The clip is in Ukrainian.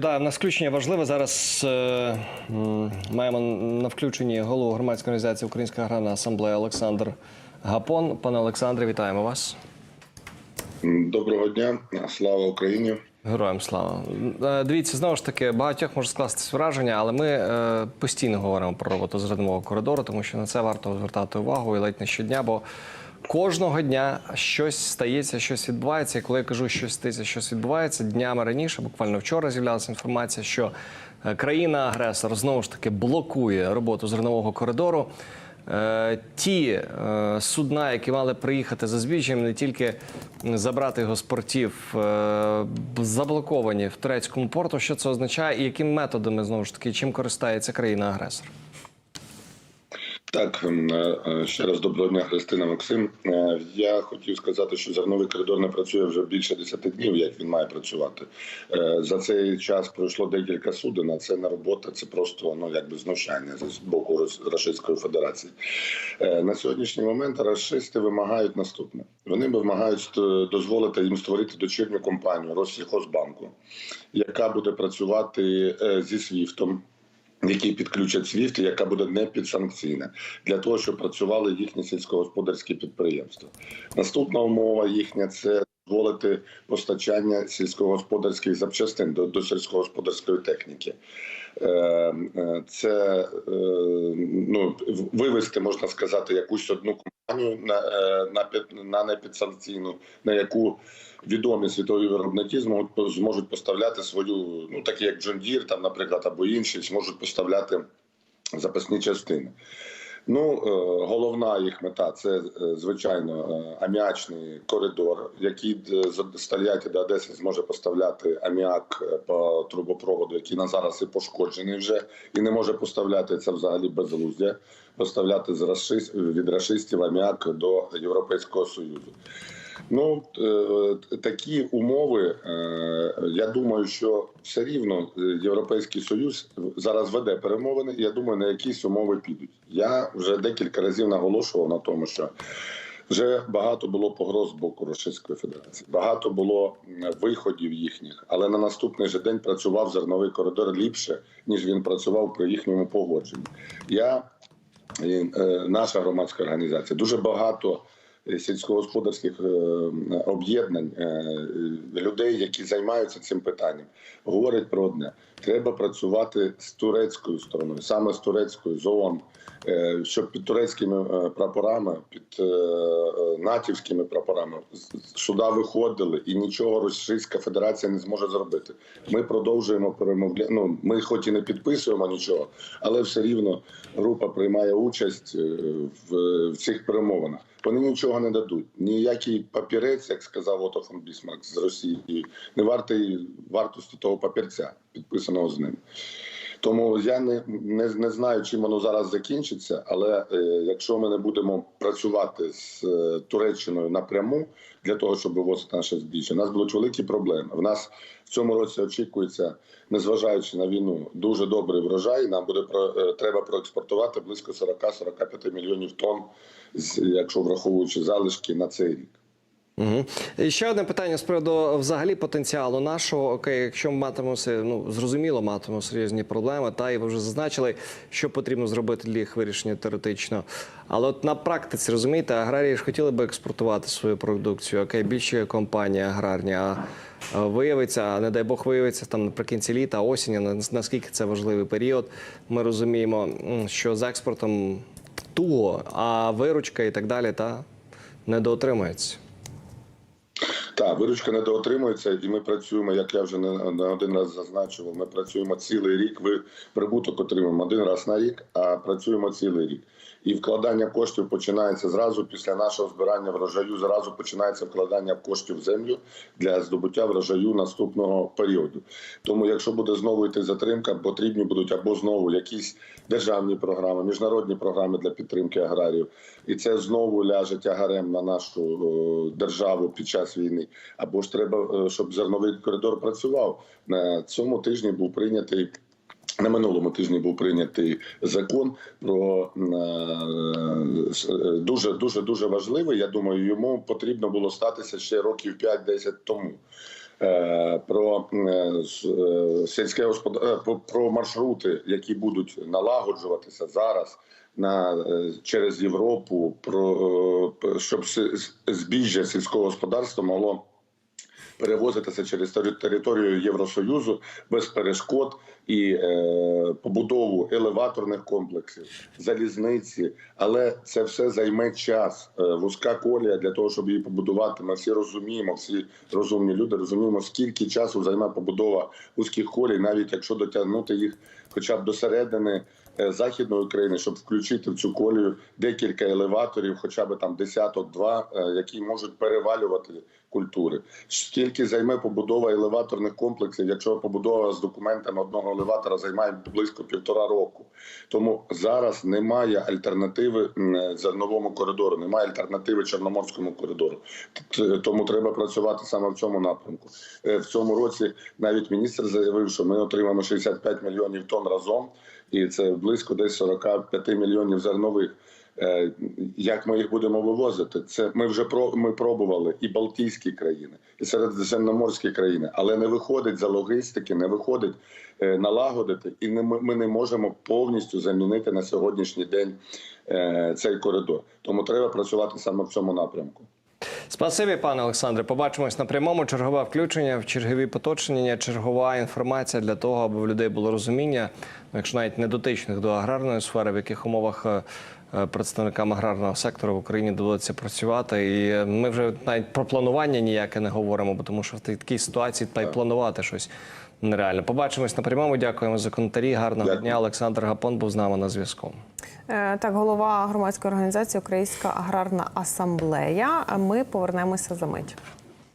Да, в нас включення важливе. Зараз е, маємо на включенні голову громадської організації Українська аграрна асамблея Олександр Гапон. Пане Олександре, вітаємо вас. Доброго дня, слава Україні. Героям слава. Е, Дивіться, знову ж таки, багатьох може скластись враження, але ми е, постійно говоримо про роботу зернового коридору, тому що на це варто звертати увагу і ледь не щодня, бо кожного дня щось стається, щось відбувається. І коли я кажу, щось стається, щось відбувається, днями раніше, буквально вчора з'являлася інформація, що е, країна-агресор знову ж таки блокує роботу зернового коридору. Е, Ті е, судна, які мали приїхати за збіжжям, не тільки забрати його з портів, заблоковані в турецькому порту. Що це означає, і якими методами знову ж таки чим користається країна-агресор? Так, е, ще раз доброго дня, Христина Максим. Е, Я хотів сказати, що зерновий коридор не працює вже більше 10 днів, як він має працювати. Е, За цей час пройшло декілька суден, а це не робота, це просто ну якби знущання з боку Рос- Російської Федерації. Е, На сьогоднішній момент рашисти вимагають наступне: вони вимагають е, дозволити їм створити дочірню компанію Россільхозбанку, яка буде працювати е, зі СВІФТом. Які підключать СВІФТ, яка буде не підсанкційна для того, щоб працювали їхні сільськогосподарські підприємства. Наступна умова їхня це дозволити постачання сільськогосподарських запчастин до, до сільськогосподарської техніки. Е, е, Це е, ну вивести можна сказати якусь одну компанію на, на, на непідсанкційну, на яку відомі світові виробники зможуть зможуть поставляти свою, ну такі як Deere, там, наприклад, або інші, зможуть поставляти запасні частини. Ну, е, головна їх мета це е, звичайно е, аміачний коридор, який з Стальяті до Одеси зможе поставляти аміак по трубопроводу, який на зараз і пошкоджений вже, і не може поставляти це взагалі безглуздя, поставляти з рашист, від рашистів аміак до Європейського Союзу. Ну е, такі умови. е, Я думаю, що все рівно е, Європейський Союз зараз веде перемовини. Я думаю, на якісь умови підуть. Я вже декілька разів наголошував на тому, що вже багато було погроз з боку Російської Федерації, багато було виходів їхніх, але на наступний же день працював зерновий коридор ліпше ніж він працював при їхньому погодженні. Я і, наша громадська організація дуже багато сільськогосподарських е, об'єднань е, е, людей, які займаються цим питанням, говорять про одне: треба працювати з турецькою стороною, саме з турецькою з ООН, е, щоб під турецькими е, прапорами, під е, е, натівськими прапорами суда виходили, і нічого Російська Федерація не зможе зробити. Ми продовжуємо перемовля... Ну, ми хоч і не підписуємо нічого, але все рівно група приймає участь е, в цих перемовинах. Вони нічого не дадуть. Ніякий папірець, як сказав Ото фон Бісмарк з Росії, не вартий вартості того папірця, підписаного з ним. Тому я не, не, не знаю, чим воно зараз закінчиться, але е, якщо ми не будемо працювати з е, Туреччиною напряму для того, щоб вивозити наше збіжжя, у нас будуть великі проблеми. В нас в цьому році очікується, незважаючи на війну, дуже добрий врожай. Нам буде про е, треба проекспортувати близько 40-45 мільйонів тонн, якщо враховуючи залишки на цей рік. Угу. І ще одне питання з приводу взагалі потенціалу нашого. Окей, якщо ми матимемося, ну зрозуміло, матимемо серйозні проблеми, та і ви вже зазначили, що потрібно зробити для їх вирішення теоретично. Але от на практиці розумієте, аграрії ж хотіли би експортувати свою продукцію. Окей, більше компанії аграрні. А виявиться, не дай Бог виявиться там наприкінці літа, осені, на- наскільки це важливий період. Ми розуміємо, що з експортом туго, а виручка і так далі, та недоотримується. Так, виручка недоотримується, і ми працюємо, як я вже не, не один раз зазначував. Ми працюємо цілий рік. Ви прибуток отримуємо один раз на рік, а працюємо цілий рік. І вкладання коштів починається зразу після нашого збирання врожаю. Зразу починається вкладання коштів в землю для здобуття врожаю наступного періоду. Тому, якщо буде знову йти затримка, потрібні будуть або знову якісь державні програми, міжнародні програми для підтримки аграріїв, і це знову ляже тягарем на нашу е, державу під час війни. Або ж треба, е, щоб зерновий коридор працював. На цьому тижні був прийнятий. На минулому тижні був прийнятий закон про е, е, дуже дуже дуже важливий. Я думаю, йому потрібно було статися ще років 5-10 тому. про сільське господарство, про маршрути, які будуть налагоджуватися зараз на е, через Європу, про е, щоб збіжжя сільського господарства могло перевозитися через тери- територію Євросоюзу без перешкод і е, побудову елеваторних комплексів, залізниці. Але це все займе час. Е, вузька колія для того, щоб її побудувати. Ми всі розуміємо, всі розумні люди розуміємо, скільки часу займе побудова вузьких колій, навіть якщо дотягнути їх хоча б до середини. Е, Західної України, щоб включити в цю колію декілька елеваторів, хоча б там десяток-два, е, які можуть перевалювати культури. Скільки займе побудова елеваторних комплексів, якщо побудова з документами одного елеватора займає близько півтора року. Тому зараз немає альтернативи м, зерновому коридору, немає альтернативи Чорноморському коридору. Тому треба працювати саме в цьому напрямку. Е, В цьому році навіть міністр заявив, що ми отримаємо 65 мільйонів тонн разом, і це близько десь 45 мільйонів зернових. Е, Як ми їх будемо вивозити? Це ми вже про ми пробували і Балтійські країни, і середземноморські країни, але не виходить за логістики, не виходить е, налагодити, і не ми не можемо повністю замінити на сьогоднішній день е, цей коридор. Тому треба працювати саме в цьому напрямку. Спасибі, пане Олександре. Побачимось на прямому. Чергове включення в чергові поточення. чергова інформація для того, аби в людей було розуміння, ну, якщо навіть не дотичних до аграрної сфери, в яких умовах е, представникам аграрного сектору в Україні доводиться працювати. І е, ми вже навіть про планування ніяке не говоримо, бо тому що в такій ситуації та й планувати щось нереально. Побачимось на прямому. Дякуємо за коментарі. Гарного Дякую. дня. Олександр Гапон був з нами на зв'язку. Е, Так, голова громадської організації Українська аграрна асамблея. Ми повернемося за мить.